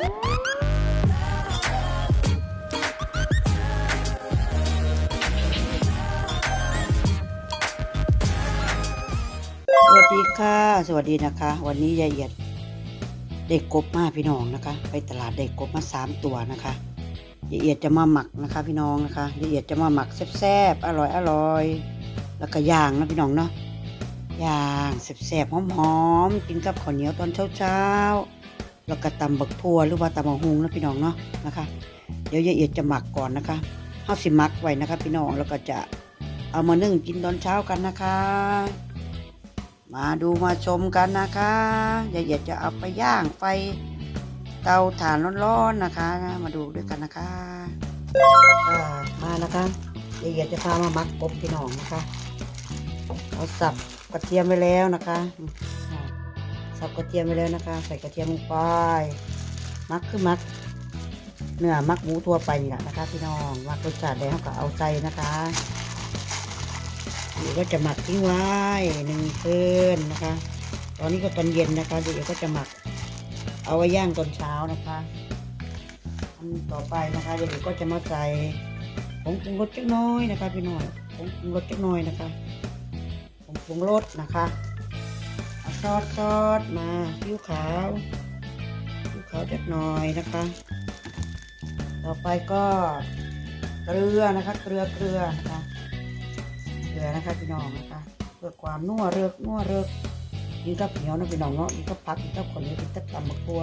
สวัสดีค่ะ สวัสดีนะคะ วันนี้ยายเอียดได้กบมาพี่น้องนะคะ ไปตลาดได้กบมาสามตัวนะคะยายเอียดจะมาหมักนะคะ พี่น้องนะคะยายเอียดจะมาหมักแซ่บๆอร่อยอร่อยแล้วก็ย่างนะพี่น้องเนาะย่างแซ่บๆหอมๆกินกับข้าวเหนียวตอนเช้าๆ แล้วก็ตำบักทั่วหรือว่าตำบักฮุงนะพี่น้องเนาะนะคะ เดี๋ยวยายเอียดจะหมักก่อนนะคะเฮาสิหมักไว้นะคะ พี่น้องแล้วก็จะเอามานึ่งกินตอนเช้ากันนะคะ มาดูมาชมกันนะคะอย่าอยากจะเอาไปย่างไฟเตาถ่านร้อนๆนะคะ มาดูด้วยกันนะคะอ่ามานะคะอย่าอยากจะพามาหมักกบพี่น้องนะคะเอาสับกระเทียมไปแล้วนะคะ สับกระเทียมไปแล้วนะคะ ใส่กระเทียมลงไป มักคือมัก เนื้อมักหมูทั่วไปนี่แหละนะคะ พี่น้องมักรสชาติแล้วก็เอาใส่นะคะเดี๋ยวก็จะหมักทิ้งไว้หนึ่งคืนนะคะ ตอนนี้ก็ตอนเย็นนะคะ เดี๋ยวก็จะหมัก เอาไว้ย่างตอนเช้านะคะอันต่อไปนะคะ เดี๋ยวก็จะมาใส่ผงปรุงรสจักน้อยนะคะ พี่น้อยผงปรุงรสจักน้อยนะคะผงปรุงรสนะคะ ซอสซอสมาผิวขาวผิวขาวจักหน่อยนะคะ ต่อไปก็เกลือนะคะเกลือเกลือนะคะเกลือนะคะพี่น้องนะคะเพื่อความนัวเริกนัวเริกกินกับเหนียวนะพี่น้องเนาะกินกับผักกินกับคนนี้กินกับตำมะกัว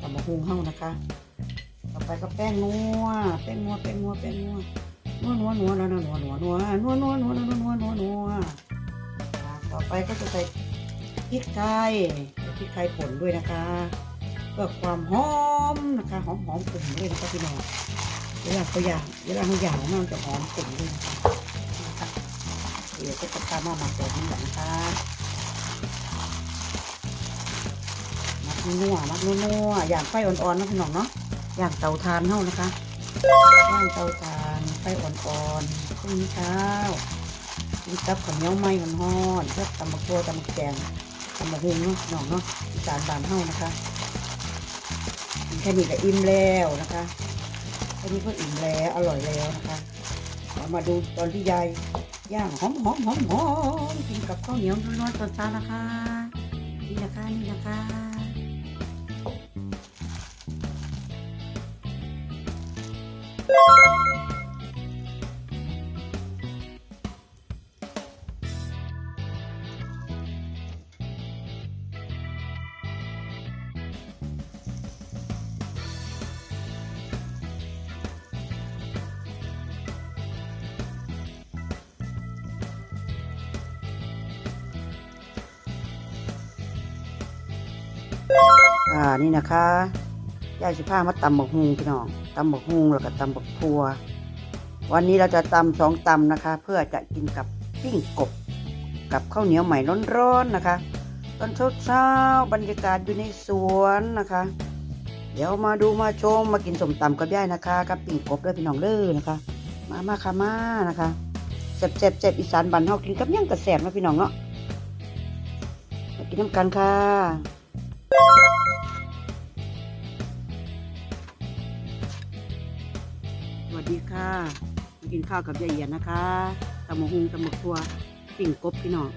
ตำมะฮุงเฮ้านะคะ ต่อไปก็แป้งนัวแป้งนัวแป้งนัวแป้งนัวนัวนัวนัวนัวนัวนัวนัวนัวนัวนัวนัวนัวนัวนัวต่อไปก็จะใส่ พริกไทยพริกไทยป่นด้วยนะคะเพื่อความหอมนะคะหอมหอมกลุ่มเลยนะคะพี่น้องเวลาเขาย่างเวลาเขาย่างมันจะหอมกลุ่มเลยนะคะเดี๋ยวก็จะทำมาหมักแบบนี้แหละนะคะมักนัวมักนัวอย่างไฟอ่อนๆนะพี่น้องเนาะอย่างเตาถ่านเท่านะคะย่างเตาถ่านไฟอ่อนๆพรุ่งนี้เช้ากินกับข้าวเหนียวไหม้มันฮ้อนๆเพื่อตำมะกรัวตำมะแกง ตำมะฮุงเนาะพี่น้องเนาะอีสานบานเฮานะคะแค่นี้ก็อิ่มแล้วนะคะแค่นี้ก็อิ่มแล้วอร่อยแล้วนะคะเรามาดูตอนที่ยายย่างหอมหอมหอมหอมกินกับข้าวเหนียวร้อนๆตอนเช้านะคะนี่นะคะนี่นะคะอ นี่นะคะยายสิพามาตำบักฮุงพี่น้องตำบักฮุงแล้วก็ตำบักทัว วันนี้เราจะตำสองตำนะคะ เพื่อจะกินกับปิ้งกบ กับข้าวเหนียวใหม่ร้อนๆนะคะตอนเช้าๆบรรยากาศอยู่ในสวนนะคะ เดี๋ยวมาดูมาชมมากินสมตำกับย่ายนะคะ กับปิ้งกบด้วยพี่น้องเด้อนะคะ มามาค่ะมานะคะแซ่บแซ่บแซ่บอีสานบ้านเฮากินกับหยังกระแซ่บนะพี่น้องเนาะมากินน้ำกันค่ะ ดีค่ะมากินข้าวกับยายเอียนนะคะตำมะฮุงตำมะครัวปิ่งกบพี่น้อง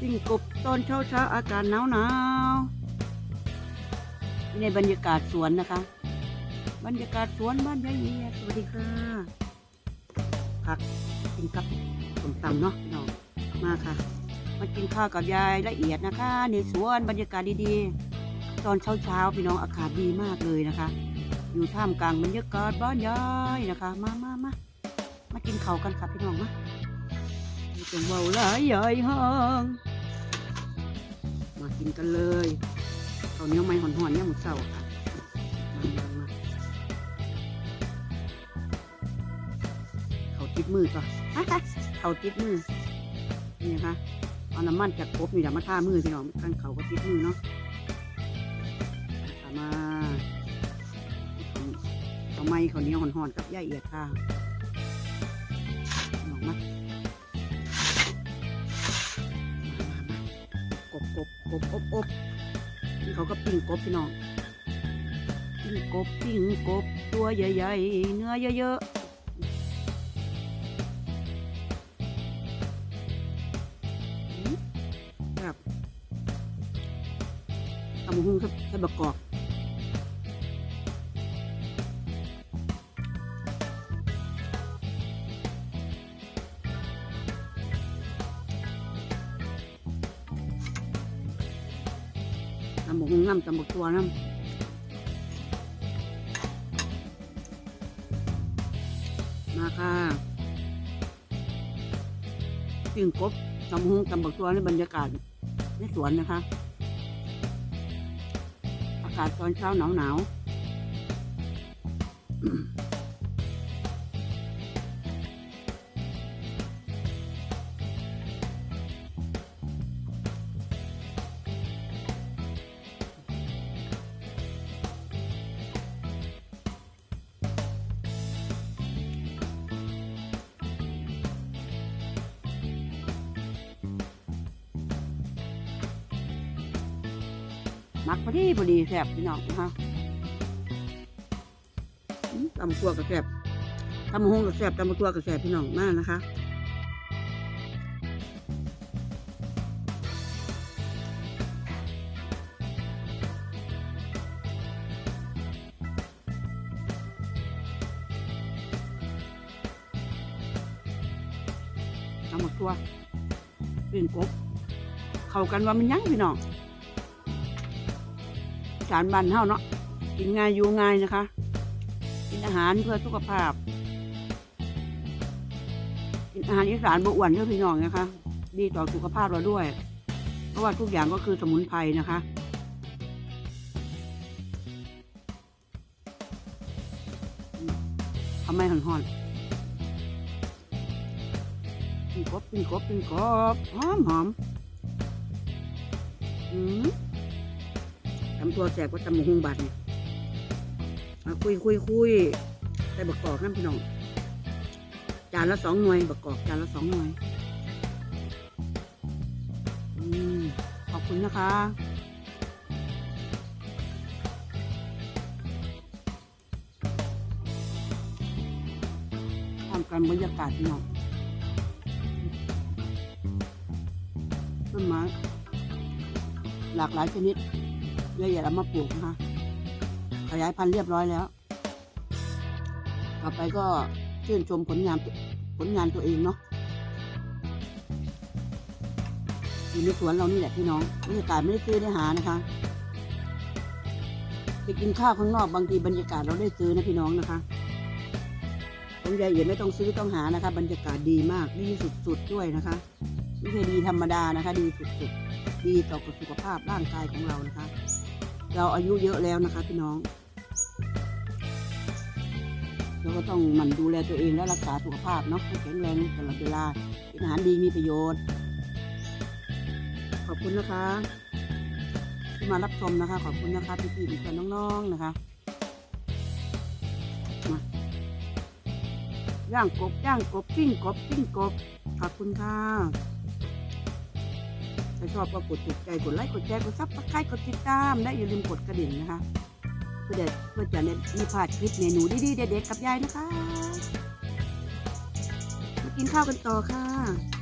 ปิ่งกบตอนเช้าเช้าอากาศหนาวหนาวในบรรยากาศสวนนะคะ บรรยากาศสวนบ้านยายเอียนสวัสดีค่ะผักกินกับส้มตำเนาะพี่น้องมาค่ะ มากินข้าวกับยายละเอียดนะคะในสวนบรรยากาศดีๆ ตอนเช้าเช้าพี่น้องอากาศดีมากเลยนะคะ อยู่ท่ามกลางบรรยากาศบ้านยายนะคะ มามามามากินเขากันค่ะพี่น้องมาไม่ต้องเบาหลายยายห้องมากินกันเลยเขาเนียวไม่หอนๆเนี่ยามมือเศร้าค่ะมามามาเขาติดมือก่อนเขาติดมือนี่นะคะเอาน้ำมันจากกบนี่แหละมาท่ามือพี่น้องกันเขาก็ติดมือเนาะ เอาไม้เขาวเหนี้ยวห่อนๆกับย่าเอียดค่ะหนอกมากบกบกบอบอบนี่เขาก็ปิ้งกบพี่น้องปิ้งกบปิ้งกบตัวใหญ่ๆเนื้อเยอะๆครับตำหุ่งครับใส่บะกอกำบกหงน้ำตำบกตัวน้ำมาค่ะปิ้งกบตำบกหุ่งตำบักตัวในบรรยากาศในสวนนะคะ อากาศตอนเช้าหนาวหนาว มักพอดีพอดีแซ่บพี่น้องนะคะตำตัวกับแซ่บตำหงกับแซ่บตำตัวกับแซ่บพี่น้องมากนะคะตำตัวเป็นกบเข้ากันว่ามันยั้งพี่น้อง อีสารบ้านเฮาเนาะกินง่ายอยู่ง่ายนะคะ กินอาหารเพื่อสุขภาพ กินอาหารอีสานบอ้วนเด้อพี่น้องนะคะ ดีต่อสุขภาพเราด้วย เพราะว่าทุกอย่างก็คือสมุนไพรนะคะทำไมห่อนๆปิ้งกบปิ้งกบปิ้งกบหอมหอมอืม ทำตัวแสบก็ตำหมูหุงบัดเนี่ยมาคุยคุยคุยใส่บักกอกน้ำพี่น้อง จานละสองหน่วยบักกอกจานละสองหน่วยอขอบคุณนะคะทำการบรรยากาศพี่น้องต้นไม้หลากหลายชนิด เอะแยะเอามาปลูกนะคะขยายพันธุ์เรียบร้อยแล้ว ต่อไปก็ชื่นชมผลงานผลงานตัวเองเนาะอยู่ในสวนเรานี่แหละพี่น้องบรรยากาศไม่ได้ซื้อได้หานะคะไปกินข้าวข้างนอกบางทีบรรยากาศเราได้ซื้อนะพี่น้องนะคะผมยายเอียดไม่ต้องซื้อต้องหานะคะ บรรยากาศดีมากดีสุดๆด้วยนะคะไม่ใช่ดีธรรมดานะคะ ดีสุดๆ ดีต่อสุขภาพร่างกายของเรานะคะ เราอายุเยอะแล้วนะคะพี่น้องเราก็ต้องหมั่นดูแลตัวเองและรักษาสุขภาพเนาะให้แข็งแรงตลอดเวลากินอาหารดีมีประโยชน์ ขอบคุณนะคะ ที่มารับชมนะคะ ขอบคุณนะคะพี่พี่ๆเพื่อนๆน้องๆนะคะมาย่างกบย่างกบปิ้งกบปิ้งกบขอบคุณค่ะ ชอบก็กดถูกใจกดไลค์กดแชร์กดซับสไครต์กดติดตามและอย่าลืมกดกระดิ่งนะคะ เพื่อเด็ดเพื่อจะไม่พลาดคลิปเมนูดีๆเด็ดๆกับยายนะคะมากินข้าวกันต่อค่ะ